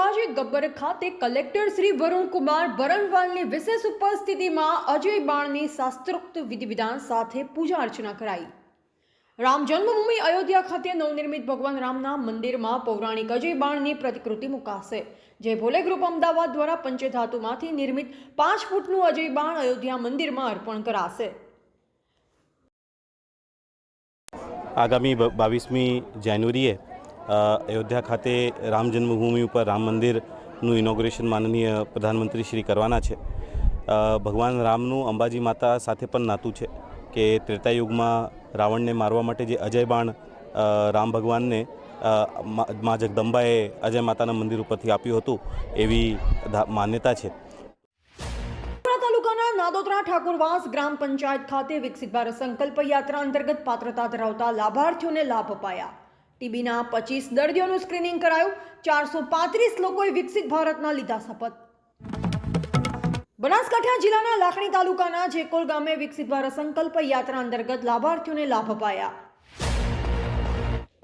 અંબાજી ગબ્બર ખાતે કલેક્ટર શ્રી વરુણકુમાર બરણવાલની વિશેષ ઉપસ્થિતિમાં અજય બાણની શાસ્ત્રોક્ત વિધિ વિધાન સાથે પૂજા અર્ચના કરાઈ. રામ જન્મભૂમિ અયોધ્યા ખાતે નવનિર્મિત ભગવાન રામના મંદિરમાં પૌરાણિક અજય બાણની પ્રતિકૃતિ મુકાશે, જે ભોલે ગ્રુપ અમદાવાદ દ્વારા પંચધાતુમાંથી નિર્મિત પાંચ ફૂટનું અજય બાણ અયોધ્યા મંદિરમાં અર્પણ કરાશે. આગામી બાવીસમી જાન્યુઆરીએ અયોધ્યા ખાતે રામ જન્મભૂમિ ઉપર રામ મંદિરનું ઇનોગ્રેશન માનનીય પ્રધાનમંત્રી શ્રી કરવાના છે. ભગવાન રામનું અંબાજી માતા સાથે પણ નાતું છે કે ત્રેતાયુગમાં રાવણને મારવા માટે જે અજય બાણ રામ ભગવાનને મા જગદંબાએ અજય માતાના મંદિર ઉપરથી આપ્યું હતું એવી માન્યતા છે. તાલુકાના નાદોદરા ઠાકોરવાસ ગ્રામ પંચાયત ખાતે વિકસિત ભારત સંકલ્પ યાત્રા અંતર્ગત પાત્રતા ધરાવતા લાભાર્થીઓને લાભ અપાયા. ટીબીના પચીસ દર્દીઓનું સ્ક્રીનિંગ કરાયું. ચારસો પાંત્રીસ લોકોએ વિકસિત ભારતના લીધા શપથ. બનાસકાંઠા જિલ્લાના લાખણી તાલુકાના જેકોલ ગામે વિકસિત ભારત સંકલ્પ યાત્રા અંતર્ગત લાભાર્થીઓને લાભ અપાયા.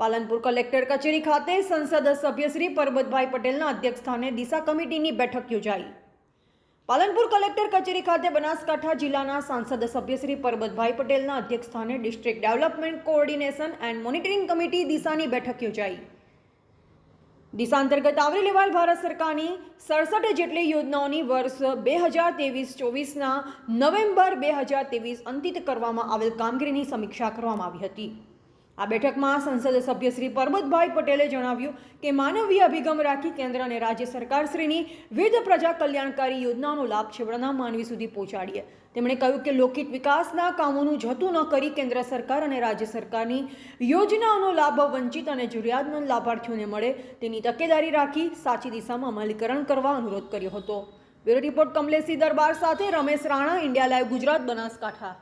પાલનપુર કલેક્ટર કચેરી ખાતે સંસદ સભ્ય શ્રી પરબતભાઈ પટેલના અધ્યક્ષસ્થાને દિશા કમિટીની બેઠક યોજાઈ. પાલનપુર કલેક્ટર કચેરી ખાતે બનાસકાંઠા જિલ્લાના સાંસદ સભ્ય શ્રી પરબતભાઈ પટેલના અધ્યક્ષસ્થાને district development coordination and monitoring committee દિશાની બેઠક યોજાઈ. દિશા અંતર્ગત આવરી લેવાયેલ ભારત સરકારની સડસઠ જેટલી યોજનાઓની વર્ષ બે હજાર ત્રેવીસ ચોવીસના નવેમ્બર બે હજાર ત્રેવીસ અંતિત કરવામાં આવેલ કામગીરીની સમીક્ષા કરવામાં આવી હતી. આ બેઠકમાં સંસદ સભ્ય શ્રી પરબતભાઈ પટેલે જણાવ્યું કે માનવીય અભિગમ રાખી કેન્દ્ર અને રાજ્ય સરકારશ્રીની વિવિધ પ્રજા કલ્યાણકારી યોજનાઓનો લાભ છેવડાના માનવી સુધી પહોંચાડીએ. તેમણે કહ્યું કે લોકહિત વિકાસના કામોનું જતું ન કરી કેન્દ્ર સરકાર અને રાજ્ય સરકારની યોજનાઓનો લાભ વંચિત અને જરૂરિયાતમંદ લાભાર્થીઓને મળે તેની તકેદારી રાખી સાચી દિશામાં અમલીકરણ કરવા અનુરોધ કર્યો હતો. બ્યુરો રિપોર્ટ કમલેશી દરબાર સાથે રમેશ રાણા, ઇન્ડિયા લાઈવ ગુજરાત, બનાસકાંઠા.